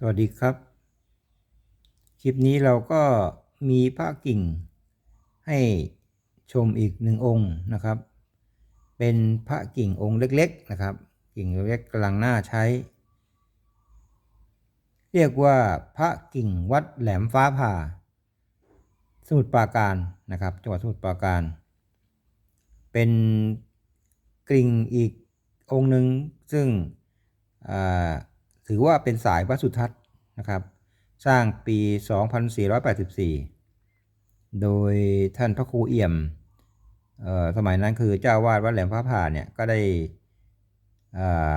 สวัสดีครับ คลิปนี้เราก็มีพระกิ่งให้ชมอีกหนึ่งองค์นะครับ เป็นพระกิ่งองค์เล็กๆนะครับ กิ่งเล็กๆกำลังหน่าใช้ เรียกว่าพระกิ่งวัดแหลมฟ้าผ่า สมุทรปราการนะครับ จังหวัดสมุทรปราการ เป็นกิ่งอีกองค์หนึ่งซึ่งอ่า ถือว่าเป็นสายวัดสุทัศน์นะครับ สร้างปี 2484 โดยท่านพระครูเอี่ยมเอ่อสมัยนั้นคือเจ้าวาดวัดแหลมฟ้าผ่าเนี่ยก็ได้อ่า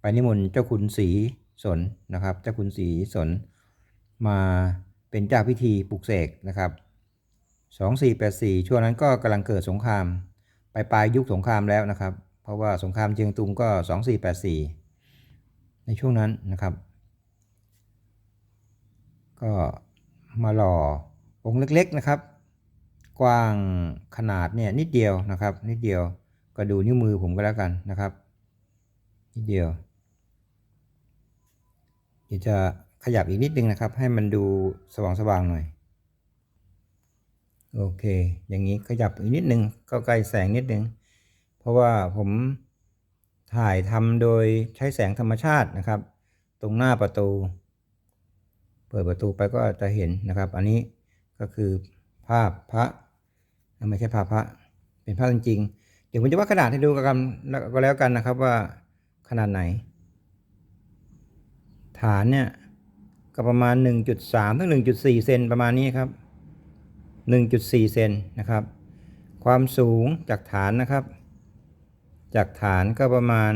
ไปนิมนต์เจ้าคุณศรีสนนะครับ เจ้าคุณศรีสนมาเป็นเจ้าพิธีปลุกเสกนะครับ 2484 ช่วงนั้นก็กำลังเกิดสงคราม ไปปลายยุคสงครามแล้วนะครับ เพราะว่าสงครามเชียงตุงก็ 2484 ในช่วงนั้นนะครับ ก็มาหล่อองค์เล็กๆนะครับ กว้างขนาดเนี่ยนิดเดียวนะครับ นิดเดียวก็ดูนิ้วมือผมก็แล้วกันนะครับ นิดเดียวเดี๋ยวจะขยับอีกนิดนึงนะครับ ให้มันดูสว่างๆหน่อยโอเค อย่างนี้ขยับอีกนิดนึงก็ใกล้แสงนิดนึง เพราะว่าผม ถ่ายทำโดยใช้แสงธรรมชาตินะครับ ตรงหน้าประตู เปิดประตูไปก็จะเห็นนะครับ อันนี้ก็คือภาพพระไม่ใช่ภาพพระเป็นภาพจริงๆเดี๋ยวผมจะวัดขนาดให้ดูกันก็แล้วกันนะครับว่าขนาดไหน ฐานเนี่ยก็ประมาณ 1.3ถึง1.4 เซนประมาณนี้ครับ 1.4 เซนนะครับ ความสูงจากฐานนะครับ จากฐานก็ประมาณ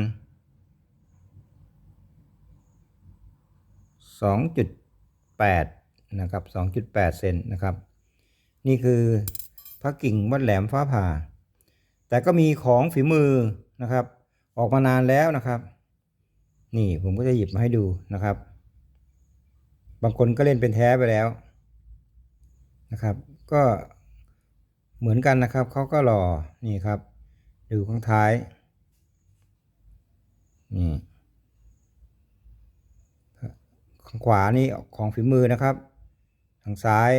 2.8 นะครับ 2.8 เซนนะครับ นี่คือพระกิ่งวัดแหลมฟ้าผ่า แต่ก็มีของฝีมือนะครับ ออกมานานแล้วนะครับ นี่ผมก็จะหยิบมาให้ดูนะครับ บางคนก็เล่นเป็นแท้ไปแล้วนะครับ ก็เหมือนกันนะครับเขาก็หล่อนี่ครับ ดูข้างท้าย นี่ข้างขวานี่ของฝีมือนะครับ ทางซ้าย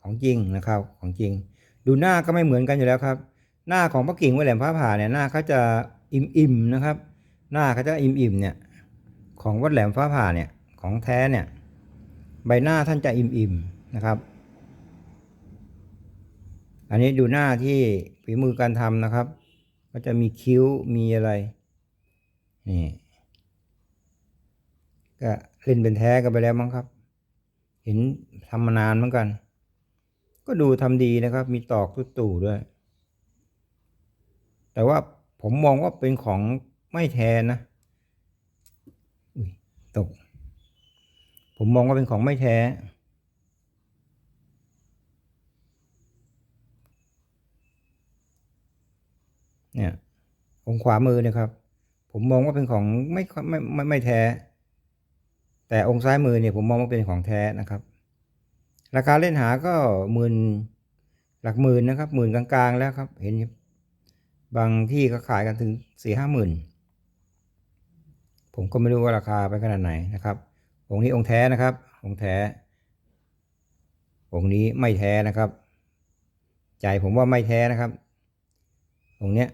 ของจริงนะครับ ของจริง ดูหน้าก็ไม่เหมือนกันอยู่แล้วครับ หน้าของพระกิ่งวัดแหลมพระผ่าเนี่ยหน้าเขาจะอิ่มๆนะครับ หน้าเขาจะอิ่มๆเนี่ย ของวัดแหลมฟ้าผ่าเนี่ย ของแท้เนี่ย ใบหน้าท่านจะอิ่มๆนะครับ อันนี้ดูหน้าที่ฝีมือการทำนะครับ ก็จะมีคิ้วมีอะไร นี่ ก็เล่นเป็นแท้กันไปแล้วมั้งครับ เห็นทำมานานเหมือนกัน ก็ดูทำดีนะครับ มีตอกตุตู่ด้วย แต่ว่าผมมองว่าเป็นของไม่แท้นะอุ้ยตก ผมมองว่าเป็นของไม่แท้เนี่ยองค์ขวามือนะครับ ผมมองว่าเป็นของไม่ไม่ไม่ไม่แท้ แต่องค์ซ้ายมือเนี่ยผมมองว่าเป็นของแท้นะครับ ราคาเล่นหาก็หมื่นหลักหมื่นนะครับหมื่นกลางๆแล้วครับ เห็นบางที่ก็ขายกันถึงสี่ห้าหมื่นผมก็ไม่รู้ว่าราคาไปขนาดไหนนะครับ องค์นี้องค์แท้นะครับ องค์แท้ องค์นี้ไม่แท้นะครับ ใจผมว่าไม่แท้นะครับ องค์เนี้ย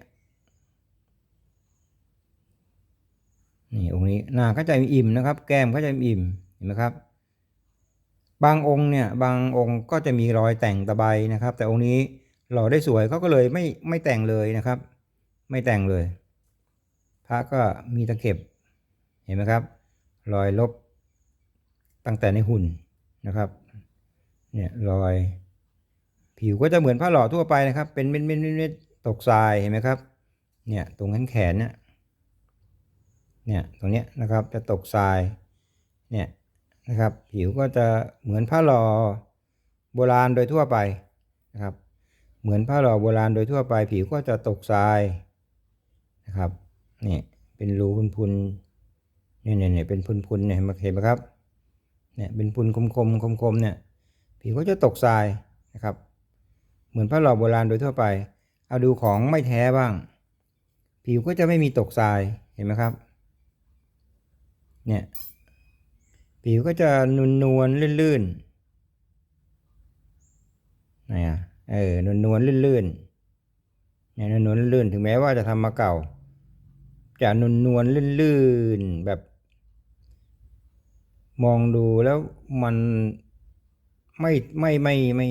นี่องค์นี้หน้าก็จะอิ่มนะครับ แก้มก็จะอิ่มเห็นไหมครับ บางองค์เนี่ยบางองค์ก็จะมีรอยแต่งตะไบนะครับ แต่องค์นี้หล่อได้สวยเขาก็เลยไม่ไม่แต่งเลยนะครับ ไม่แต่งเลย พระก็มีตะเข็บเห็นไหมครับ รอยลบตั้งแต่ในหุ่นนะครับเนี่ยรอย ผิวก็จะเหมือนผ้าหล่อทั่วไปนะครับ เป็นเม็ดเม็ดเม็ดตกทรายเห็นไหมครับ เนี่ยตรงแขนแขนเนี่ย เนี่ยตรงเนี้ยนะครับจะตกทรายเนี่ยนะครับผิวก็จะเหมือนผ้าหล่อโบราณโดยทั่วไปนะครับ เหมือนผ้าหล่อโบราณโดยทั่วไป ผิวก็จะตกทรายนะครับนี่เป็นรูพุนๆเนี่ยเนี่ยเนี่ยเป็นพุนๆเนี่ยเห็นไหมเห็นไหมครับเนี่ยเป็นพุนคมคมคมคมเนี่ยผิวก็จะตกทรายนะครับ เหมือนผ้าหล่อโบราณโดยทั่วไป เอาดูของไม่แท้บ้าง ผิวก็จะไม่มีตกทรายเห็นไหมครับ เนี่ยผิวก็จะนวลนวลลื่นๆนะอะเออนวลนวลลื่นๆเนี่ยนวลนวลลื่นถึงแม้ว่าจะทำมาเก่า จะนวลนวลๆลื่นๆแบบ มองดูแล้วมันไม่ไม่ไม่ไม่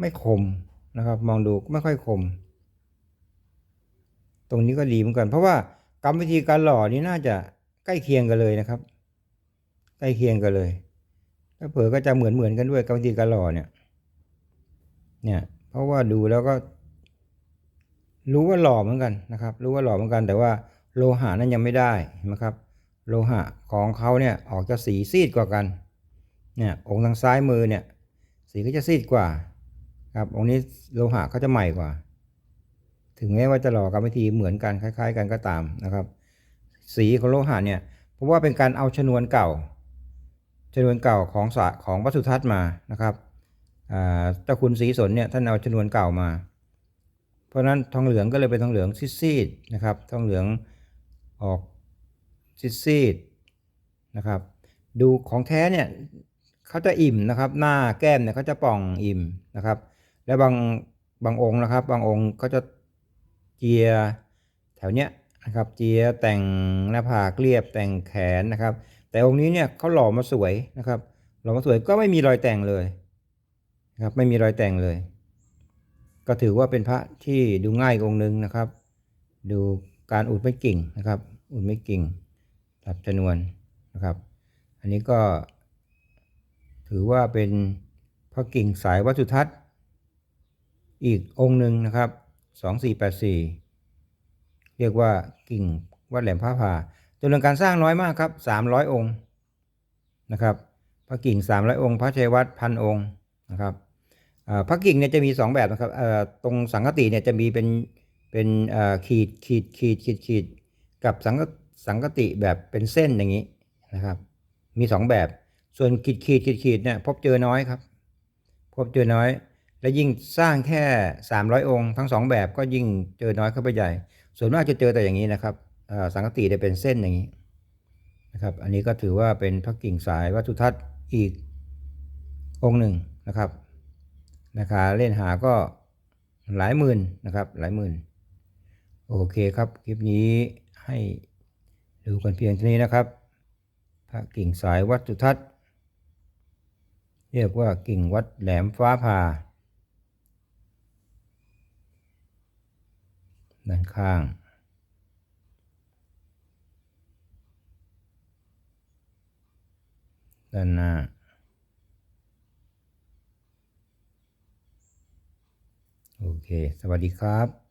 ไม่คมนะครับ มองดูไม่ค่อยคม ตรงนี้ก็ดีเหมือนกัน เพราะว่ากรรมวิธีการหล่อนี่น่าจะ ใกล้เคียงกันเลยนะครับ ใกล้เคียงกันเลยถ้าเผลอก็จะเหมือนเหมือนกันด้วยกรรมวิธีการหล่อเนี่ย เนี่ย เพราะว่าดูแล้วก็ รู้ว่าหล่อเหมือนกันนะครับ รู้ว่าหล่อเหมือนกัน แต่ว่าโลหะนั้นยังไม่ได้นะครับ โลหะของเขาเนี่ยออกจะสีซีดกว่ากัน เนี่ยองค์ทางซ้ายมือเนี่ย สีก็จะซีดกว่า ครับ องค์นี้โลหะเขาจะใหม่กว่า ถึงแม้ว่าจะหล่อกรรมวิธีเหมือนกันคล้าย ๆ กันก็ตามนะครับ สีของโลหะเนี่ยเพราะว่าเป็นการเอาชนวนเก่า ชนวนเก่าของสะของวัตถุทัศน์มานะครับอ่คุณศรีสนเนี่ยท่านเอาชนวนเก่ามา เพราะฉะนั้นทองเหลืองก็เลยเป็นทองเหลืองซีดๆนะครับทองเหลืองออกซีดๆนะครับ ดูของแท้เนี่ยเขาจะอิ่มนะครับ หน้าแก้มเนี่ยเขาจะป่องอิ่มนะครับ แล้วบางบางองค์นะครับ บางองค์ก็จะเจียแถวเนี้ย นะครับเจียแต่งหน้าผากเรียบแต่งแขนนะครับ แต่องค์นี้เนี่ยเขาหล่อมาสวยนะครับ หล่อมาสวยก็ไม่มีรอยแต่งเลยนะครับไม่มีรอยแต่งเลย ก็ถือว่าเป็นพระที่ดูง่ายองค์หนึ่งนะครับ ดูการอุดไม่กิ่งนะครับ อุดไม่กิ่งตัดชนวนนะครับ อันนี้ก็ ถือว่าเป็นพระกิ่งสายวัตถุทัศน์ อีกองค์หนึ่งนะครับ 2484 เรียกว่ากิ่งวัดแหลมพระพาจำนวนการสร้างน้อยมากครับ300องค์นะครับ พระกิ่ง300องค์ พระชัยวัดพันองค์นะครับพระกิ่งเนี่ยจะมี2แบบนะครับตรงสังกติเนี่ยจะมีเป็นเป็นขีดขีดขีดขีดขีดกับสังกสังกติแบบเป็นเส้นอย่างนี้นะครับ มี2แบบส่วนขีดขีดขีดขีดเนี่ยพบเจอน้อยครับ พบเจอน้อย และยิ่งสร้างแค่ 300 องค์ ทั้งสองแบบก็ยิ่งเจอน้อยเข้าไปใหญ่ ส่วนมากจะเจอแต่อย่างนี้นะครับสังกติจะเป็นเส้นอย่างนี้นะครับ อันนี้ก็ถือว่าเป็นพระกิ่งสายวัตถุทัศน์อีกองค์หนึ่งนะครับราคาเล่นหาก็หลายหมื่นนะครับ หลายหมื่น โอเคครับ คลิปนี้ให้ดูกันเพียงเท่านี้นะครับ พระกิ่งสายวัตถุทัศน์ เรียกว่ากิ่งวัดแหลมฟ้าผ่า ด้านข้าง ด้านหน้า โอเค สวัสดีครับ